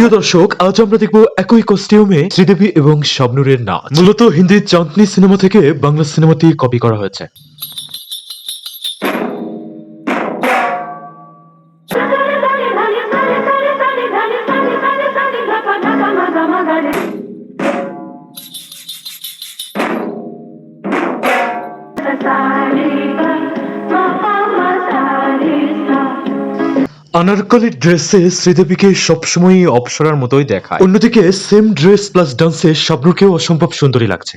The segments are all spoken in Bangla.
প্রিয় দর্শক, আজ আমরা দেখব একই কস্টিউমে শ্রীদেবী এবং শবনুরের নাচ। মূলত হিন্দি চাঁদনি সিনেমা থেকে বাংলা সিনেমাটি কপি করা হয়েছে। আনারকলির ড্রেসে শ্রীদেবীকে সবসময়ই অপসরার মতোই দেখায়। অন্যদিকে সেম ড্রেস প্লাস ডান্সে শাবনুরকেও অসম্ভব সুন্দরী লাগছে।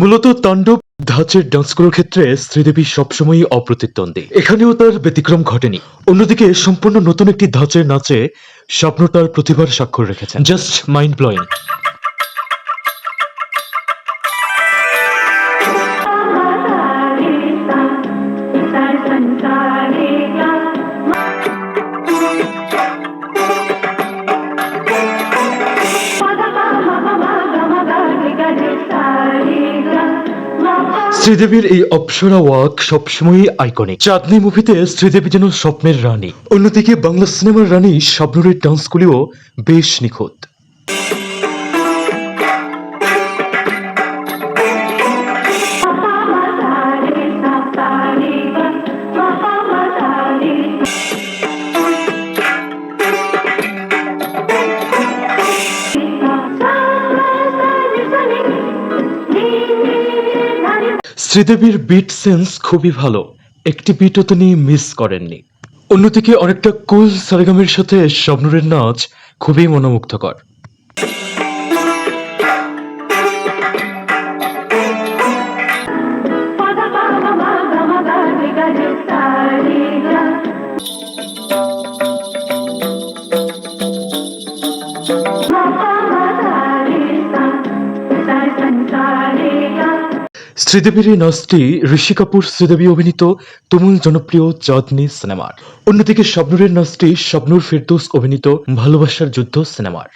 মূলত তাণ্ডব ধাঁচের ডান্সগুলোর ক্ষেত্রে শ্রীদেবী সবসময়ই অপ্রতিদ্বন্দ্বী এখানেও তার ব্যতিক্রম ঘটেনি অন্যদিকে সম্পূর্ণ নতুন একটি ধাঁচের নাচে স্বপ্ন তার প্রতিভার স্বাক্ষর রেখেছেন জাস্ট মাইন্ড ব্লোয়িং শ্রীদেবীর এই অপসরা ওয়াক সবসময়ই আইকনিক চাঁদনি মুভিতে শ্রীদেবী যেন স্বপ্নের রানী। অন্যদিকে বাংলা সিনেমার রানী শাবনুরের ডান্সগুলিও বেশ নিখুঁত। শ্রীদেবীর বিট সেন্স খুবই ভালো। একটি বিটও তিনি মিস করেননি। অন্যদিকে অনেকটা কুল সারেগামের সাথে স্বপ্নরের নাচ খুবই মনোমুগ্ধকর। শ্রীদেবীর এই নাচটি ঋষি কাপুর শ্রীদেবী অভিনীত তুমুল জনপ্রিয় চাঁদনি সিনেমার। অন্যদিকে স্বপ্নুরের নাচটি স্বপ্নুর ফেরদোস অভিনীত ভালোবাসার যুদ্ধ সিনেমার।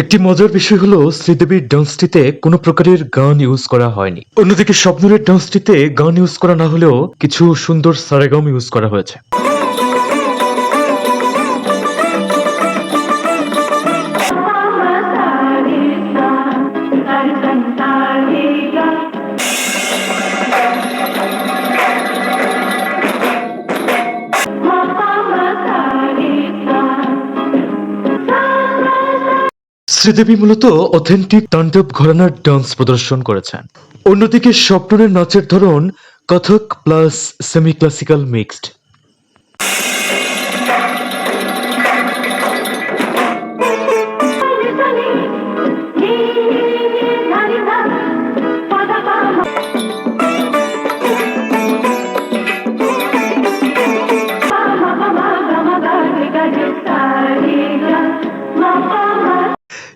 একটি মজার বিষয় হলো, শ্রীদেবীর ডান্সটিতে কোনো প্রকারের গান ইউজ করা হয়নি। অন্যদিকে স্বপ্নের ডান্সটিতে গান ইউজ করা না হলেও কিছু সুন্দর সারেগাম ইউজ করা হয়েছে। শ্রীদেবী মূলত অথেন্টিক তাণ্ডব ঘরানার ডান্স প্রদর্শন করেছেন। অন্যদিকে স্বপ্নের নাচের ধরন Kathak plus semi classical mixed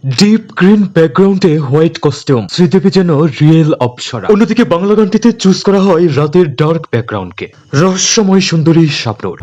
deep green ব্যাকগ্রাউন্ডে হোয়াইট কস্টিউম শ্রীদেবী যেন রিয়েল অপসরা। অন্যদিকে বাংলা গানটিতে চুজ করা হয় রাতের ডার্ক ব্যাকগ্রাউন্ডকে রহস্যময় সুন্দরী শাবনুর।